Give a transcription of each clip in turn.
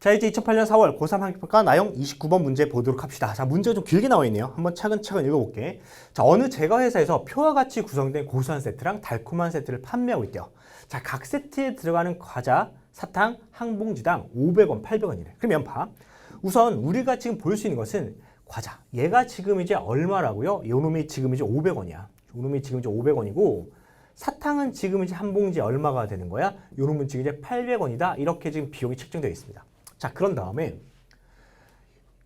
자 이제 2008년 4월 고3 학력평가 나형 29번 문제 보도록 합시다. 자 문제가 좀 길게 나와 있네요. 한번 차근차근 읽어볼게. 자 어느 제과 회사에서 표와 같이 구성된 고소한 세트랑 달콤한 세트를 판매하고 있대요. 자 각 세트에 들어가는 과자, 사탕 한 봉지당 500원, 800원이래. 그러면 봐. 우선 우리가 지금 볼 수 있는 것은 과자. 얘가 지금 이제 얼마라고요? 요놈이 지금 이제 500원이야. 요놈이 지금 이제 500원이고 사탕은 지금 이제 한 봉지에 얼마가 되는 거야? 요놈은 지금 이제 800원이다. 이렇게 지금 비용이 책정되어 있습니다. 자, 그런 다음에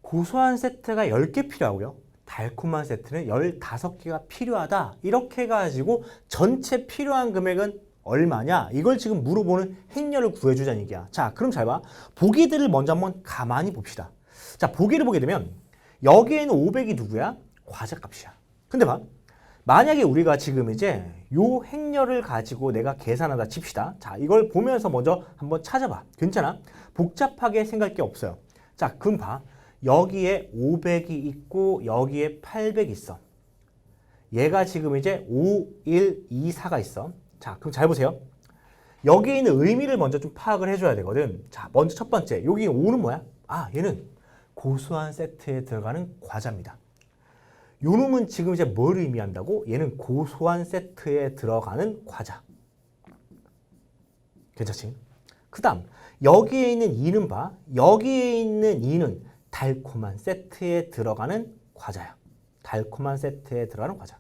고소한 세트가 10개 필요하고요. 달콤한 세트는 15개가 필요하다. 이렇게 해가지고 전체 필요한 금액은 얼마냐? 이걸 지금 물어보는 행렬을 구해주자는 얘기야. 자, 그럼 잘 봐. 보기들을 먼저 한번 가만히 봅시다. 자, 보기를 보게 되면 여기에는 500이 누구야? 과자 값이야. 근데 봐. 만약에 우리가 지금 이제 요 행렬을 가지고 내가 계산하다 칩시다. 자, 이걸 보면서 먼저 한번 찾아봐. 괜찮아? 복잡하게 생각할 게 없어요. 자, 그럼 봐. 여기에 500이 있고 여기에 800이 있어. 얘가 지금 이제 5, 1, 2, 4가 있어. 자, 그럼 잘 보세요. 여기에 있는 의미를 먼저 좀 파악을 해줘야 되거든. 자, 먼저 첫 번째. 여기 5는 뭐야? 아, 얘는 고소한 세트에 들어가는 과자입니다. 요 놈은 지금 이제 뭘 의미한다고? 얘는 고소한 세트에 들어가는 과자. 괜찮지? 그 다음, 여기에 있는 2는 봐. 여기에 있는 2는 달콤한 세트에 들어가는 과자야. 달콤한 세트에 들어가는 과자.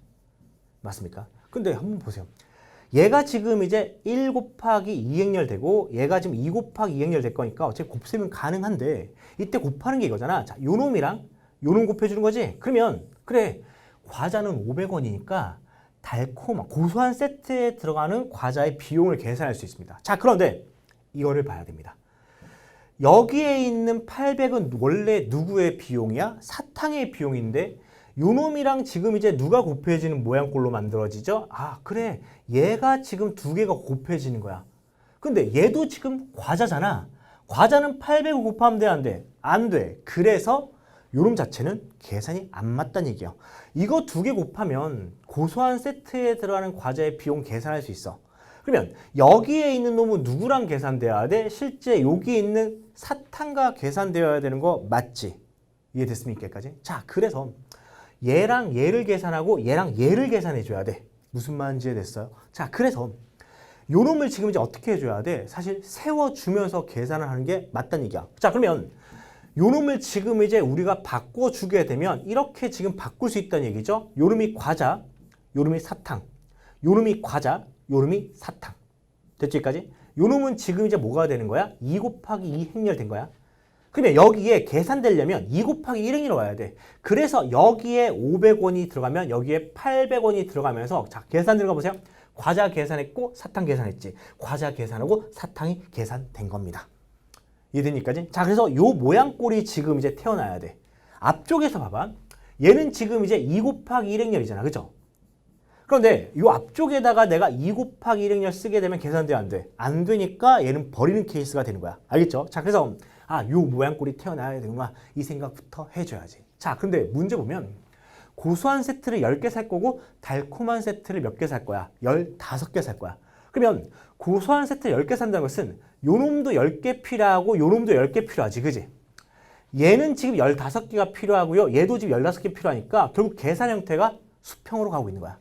맞습니까? 근데 한번 보세요. 얘가 지금 이제 1 곱하기 2행렬 되고 얘가 지금 2 곱하기 2행렬 될 거니까 어차피 곱셈은 가능한데 이때 곱하는 게 이거잖아. 자, 요 놈이랑 요놈 곱해주는 거지? 그러면 그래 과자는 500원이니까 달콤한 고소한 세트에 들어가는 과자의 비용을 계산할 수 있습니다. 자, 그런데 이거를 봐야 됩니다. 여기에 있는 800은 원래 누구의 비용이야? 사탕의 비용인데 요놈이랑 지금 이제 누가 곱해지는 모양꼴로 만들어지죠? 아, 그래. 얘가 지금 두 개가 곱해지는 거야. 근데 얘도 지금 과자잖아. 과자는 800을 곱하면 돼, 안 돼? 안 돼. 그래서 요놈 자체는 계산이 안 맞다는 얘기예요. 이거 두 개 곱하면 고소한 세트에 들어가는 과자의 비용 계산할 수 있어. 그러면 여기에 있는 놈은 누구랑 계산되어야 돼? 실제 여기 있는 사탕과 계산되어야 되는 거 맞지? 이해됐습니까? 여기까지? 자, 그래서 얘랑 얘를 계산하고 얘랑 얘를 계산해 줘야 돼. 무슨 말인지 이해됐어요? 자, 그래서 요 놈을 지금 이제 어떻게 해줘야 돼? 사실 세워주면서 계산을 하는 게 맞다는 얘기야. 자, 그러면 요 놈을 지금 이제 우리가 바꿔주게 되면 이렇게 지금 바꿀 수 있다는 얘기죠. 요 놈이 과자, 요 놈이 사탕, 요 놈이 과자, 요 놈이 사탕. 됐죠, 여기까지? 요 놈은 지금 이제 뭐가 되는 거야? 2 곱하기 2 행렬된 거야. 그러면 여기에 계산되려면 2 곱하기 1행위로 와야 돼. 그래서 여기에 500원이 들어가면 여기에 800원이 들어가면서 자 계산 들어가 보세요. 과자 계산했고 사탕 계산했지. 과자 계산하고 사탕이 계산된 겁니다. 이해되니까지? 자 그래서 요 모양꼴이 지금 이제 태어나야 돼. 앞쪽에서 봐봐. 얘는 지금 이제 2 곱하기 1행렬이잖아. 그죠? 그런데 이 앞쪽에다가 내가 2 곱하기 1행렬 쓰게 되면 계산돼 안 돼. 안 되니까 얘는 버리는 케이스가 되는 거야. 알겠죠? 자, 그래서 아, 요 모양꼴이 태어나야 되는구나. 이 생각부터 해줘야지. 자, 근데 문제 보면 고소한 세트를 10개 살 거고 달콤한 세트를 몇 개 살 거야? 15개 살 거야. 그러면 고소한 세트 10개 산다는 것은 요 놈도 10개 필요하고 요 놈도 10개 필요하지. 그지? 얘는 지금 15개가 필요하고요. 얘도 지금 15개 필요하니까 결국 계산 형태가 수평으로 가고 있는 거야.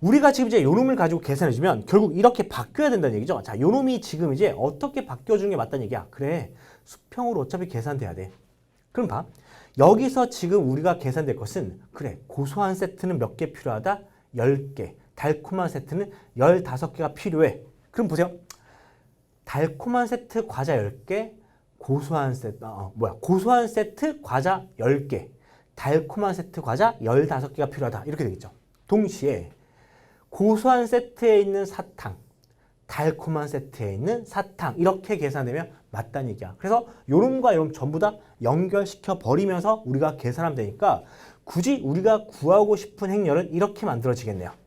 우리가 지금 이제 요 놈을 가지고 계산해주면 결국 이렇게 바뀌어야 된다는 얘기죠. 자, 요 놈이 지금 이제 어떻게 바뀌어주는 게 맞다는 얘기야. 그래, 수평으로 어차피 계산돼야 돼. 그럼 봐. 여기서 지금 우리가 계산될 것은 그래, 고소한 세트는 몇 개 필요하다? 10개. 달콤한 세트는 15개가 필요해. 그럼 보세요. 달콤한 세트 과자 10개, 고소한 세트, 어, 뭐야, 고소한 세트 과자 10개, 달콤한 세트 과자 15개가 필요하다. 이렇게 되겠죠. 동시에 고소한 세트에 있는 사탕, 달콤한 세트에 있는 사탕 이렇게 계산되면 맞다는 얘기야. 그래서 요놈과 요놈 전부 다 연결시켜 버리면서 우리가 계산하면 되니까 굳이 우리가 구하고 싶은 행렬은 이렇게 만들어지겠네요.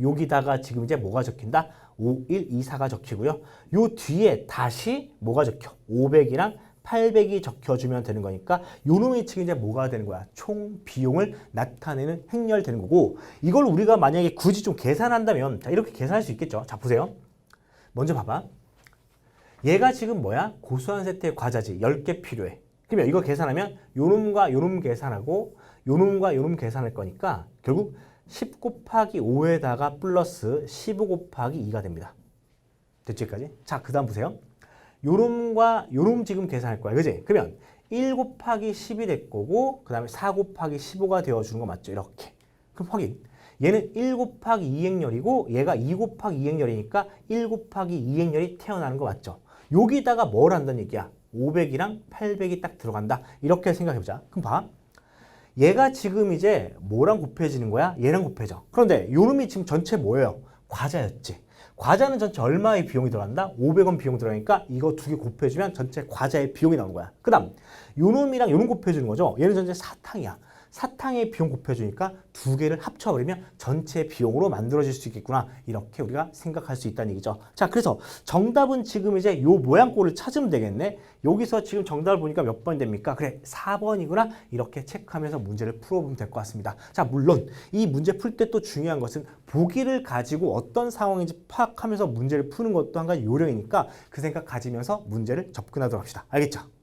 여기다가 지금 이제 뭐가 적힌다? 5, 1, 2, 4가 적히고요. 요 뒤에 다시 뭐가 적혀? 500이랑 800이 적혀주면 되는 거니까 요놈이 지금 이제 뭐가 되는 거야? 총 비용을 나타내는 행렬 되는 거고 이걸 우리가 만약에 굳이 좀 계산한다면 자 이렇게 계산할 수 있겠죠. 자 보세요. 먼저 봐봐. 얘가 지금 뭐야? 고수한 세트의 과자지. 10개 필요해. 그러면 이거 계산하면 요놈과 요놈 계산하고 요놈과 요놈 계산할 거니까 결국 10 곱하기 5에다가 플러스 15 곱하기 2가 됩니다. 됐죠, 여기까지? 자, 그 다음 보세요. 요놈과 요놈 지금 계산할 거야. 그지? 그러면 1 곱하기 10이 될 거고 그 다음에 4 곱하기 15가 되어주는 거 맞죠? 이렇게. 그럼 확인. 얘는 1 곱하기 2행렬이고 얘가 2 곱하기 2행렬이니까 1 곱하기 2행렬이 태어나는 거 맞죠? 여기다가 뭘 한다는 얘기야? 500이랑 800이 딱 들어간다. 이렇게 생각해보자. 그럼 봐. 얘가 지금 이제 뭐랑 곱해지는 거야? 얘랑 곱해져. 그런데 요놈이 지금 전체 뭐예요? 과자였지. 과자는 전체 얼마의 비용이 들어간다? 500원 비용 들어가니까 이거 두 개 곱해주면 전체 과자의 비용이 나오는 거야. 그 다음 요놈이랑 요놈 곱해주는 거죠. 얘는 전체 사탕이야. 사탕의 비용 곱해주니까 두 개를 합쳐버리면 전체 비용으로 만들어질 수 있겠구나. 이렇게 우리가 생각할 수 있다는 얘기죠. 자, 그래서 정답은 지금 이제 요 모양꼴을 찾으면 되겠네. 여기서 지금 정답을 보니까 몇 번 됩니까? 그래, 4번이구나. 이렇게 체크하면서 문제를 풀어보면 될 것 같습니다. 자, 물론 이 문제 풀 때 또 중요한 것은 보기를 가지고 어떤 상황인지 파악하면서 문제를 푸는 것도 한 가지 요령이니까 그 생각 가지면서 문제를 접근하도록 합시다. 알겠죠?